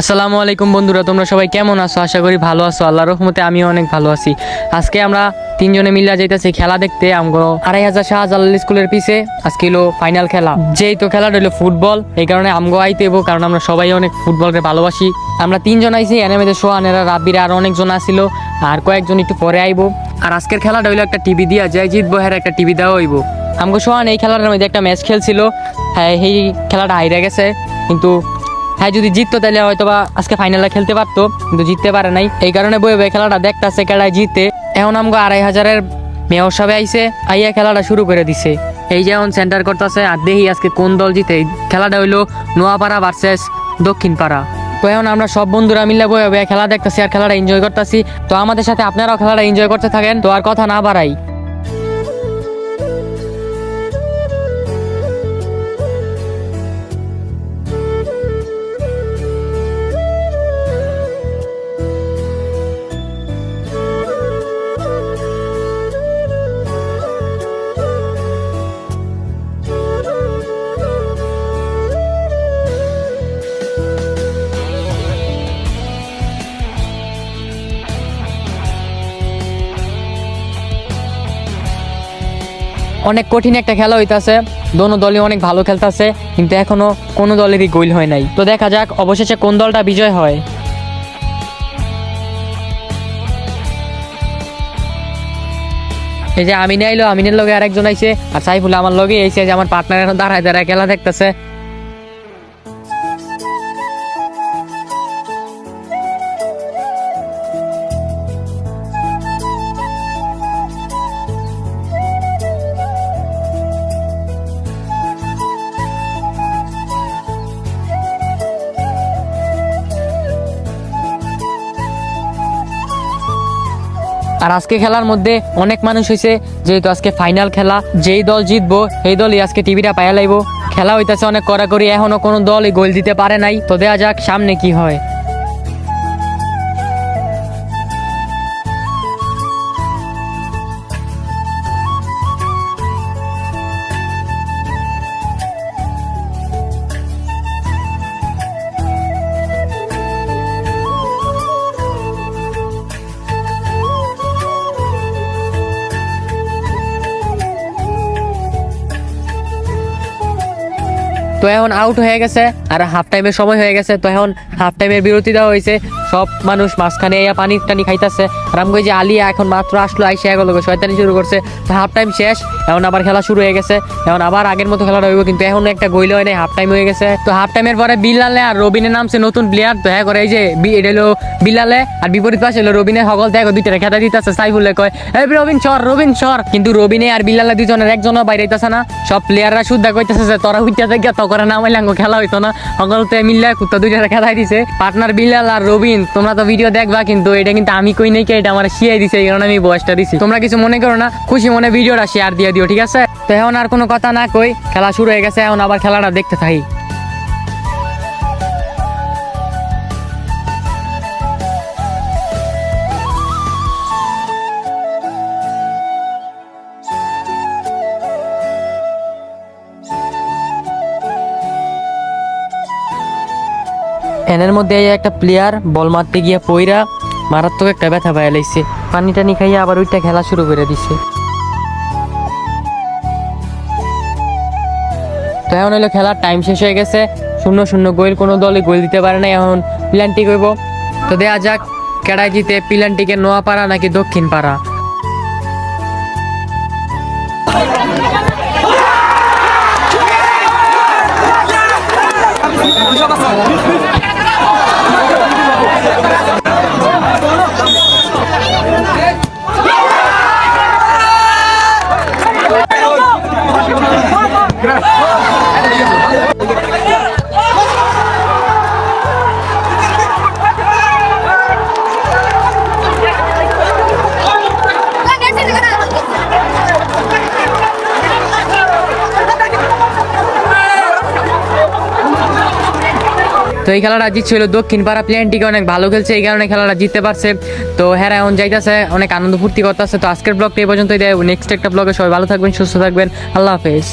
আসসালামু আলাইকুম বন্ধুরা, তোমরা সবাই কেমন আছো? আশা করি ভালো আছো। আল্লাহর রহমতে আমিও অনেক ভালো আছি। আজকে আমরা তিনজনে মিল্লা যাইতেছি খেলা দেখতে। আমগো আড়াই হাজার শাহজালাল স্কুলের পিছে আজকে হলো ফাইনাল খেলা। যেই তো খেলাটা হলো ফুটবল, এই কারণে আমগো আইতেবো কারণ আমরা সবাই অনেক ফুটবলকে ভালোবাসি। আমরা তিনজন আইছি এনে মেয়েদের সোহানেরা রাব্বিরা আর অনেকজন আসিল, আর কয়েকজন একটু পরে আইবো। আর আজকের খেলাটা হইল একটা টিভি দিয়া যাই জিতবো হ্যাঁ একটা টিভি দেওয়া হইবো। আমগো সোহান, এই খেলাটার মধ্যে একটা ম্যাচ খেলছিল। হ্যাঁ এই খেলাটা হাইরে গেছে, কিন্তু হ্যাঁ যদি জিততো তাহলে হয়তো বা আজকে ফাইনালে খেলতে পারতো, কিন্তু জিততে পারে নাই। এই কারণে বই বই খেলাটা দেখতেছে খেলায় জিতে। এখন আমগো আড়াই হাজারের মেয়র সাহেব আইসে আইয়া খেলাটা শুরু করে দিছে। এই যে এখন সেন্টার করতেছে, আর দেখি আজকে কোন দল জিতে। খেলাটা হইল নোয়াপাড়া ভার্সেস দক্ষিণ পাড়া তো এখন আমরা সব বন্ধুরা মিলে বই খেলা দেখতেছি আর খেলাটা এনজয় করতেছি। তো আমাদের সাথে আপনারাও খেলাটা এনজয় করতে থাকেন, তো আর কথা না বাড়াই। অনেক কঠিন একটা খেলা হইতাছে। দোনো দলই অনেক ভালো খেলতেছে, কিন্তু এখনও কোনো দলেরই গোল হয় নাই। তো দেখা যাক, অবশেষে কোন দলটা বিজয় হয়। এই যে আমিনে আইলো, আমিনের লগে আরেকজন আইছে, আর সাইফুল আমার লগে আইছে যে আমার পার্টনার দাঁড়ায় দাঁড়ায় খেলা দেখতেছে। আর আজকে খেলার মধ্যে অনেক মানুষ হয়েছে যেহেতু আজকে ফাইনাল খেলা, যেই দল জিতবো, সেই দলই আজকে টিভিটা পায়া লাইব। খেলা হইতেছে অনেক কড়াকড়ি, এখনও কোনো দলই গোল দিতে পারে নাই। তো দেয়া যাক সামনে কি হয়। তো এখন আউট হয়ে গেছে, আর হাফ টাইমের সময় হয়ে গেছে, তো এখন হাফ টাইমের বিরতি দেওয়া হয়েছে। সব মানুষ মাঝখানে ইয়া পানি টানি খাইতেছে। আর আমি যে আলিয়া এখন মাত্র আসলো, আইসে এগুলো শয়তানি শুরু করছে। তো হাফ টাইম শেষ, এখন আবার খেলা শুরু হয়ে গেছে। এখন আবার আগের মতো খেলাটা হইব কিন্তু এখন একটা গইল হয় নাই হাফ টাইম হয়ে গেছে। তো হাফ টাইমের পরে বিল্লালে আর রবিনের নামছে নতুন প্লেয়ার তো হ্যাঁ করে এই যে এটা হলো বিল্লালে আর বিপরীত পাশে হলো রবিনের সকল দেখো দুইটা খেতা দিতেছে সাইফুলে কয়, এই রবিন সর রবিন সর। কিন্তু রবিনে আর বিল্লালে দুজনের একজনও বাইরে না। সব প্লেয়াররা শুদ্ধা কইতেছে যে, তোরা উইটা থেকে তো নামাই লাঙ্গো, খেলা হইতো না। সকলতে মিল্লা কুত্তা দুইটা খেলাই দিছে। পার্টনার বিলাল আর রবিন, তোমরা তো ভিডিও দেখবা কিন্তু, এটা কিন্তু আমি কই নাই এটা আমার শিয়াই দিছে, এই কারণে আমি বয়সটা দিছি। তোমরা কিছু মনে করো না, খুশি মনে ভিডিওটা শেয়ার দিয়ে দিও, ঠিক আছে? তো এখন আর কোনো কথা না কই, খেলা শুরু হয়ে গেছে, এখন আবার খেলাটা দেখতে থাকি। এনের মধ্যে একটা প্লেয়ার বল মারতে গিয়ে পইরা মারাত্মক একটা ব্যথা পাইয়া লাগছে পানি টানি খাইয়ে আবার ওইটা খেলা শুরু করে দিছে। তো এখন হলো খেলার টাইম শেষ হয়ে গেছে। শূন্য শূন্য গোল, কোনো দলে গোল দিতে পারে না এখন প্ল্যান্টি করব তো দেয়া যাক, কেডাই জিতে প্ল্যান্টিকে নোয়াপাড়া নাকি দক্ষিণ পাড়া তো এই খেলাটা জিতছিল দক্ষিণ পাড়া প্লেয়ারটিকে অনেক ভালো খেলছে, এই কারণে খেলাটা জিততে পারছে। তো হ্যাঁ এখন যাইতেছে, অনেক আনন্দ ফুর্তি করতেছে। তো আজকের ব্লগটা এই পর্যন্তই দেয়। নেক্সট একটা ব্লগে সবাই ভালো থাকবেন, সুস্থ থাকবেন। আল্লাহ হাফেজ।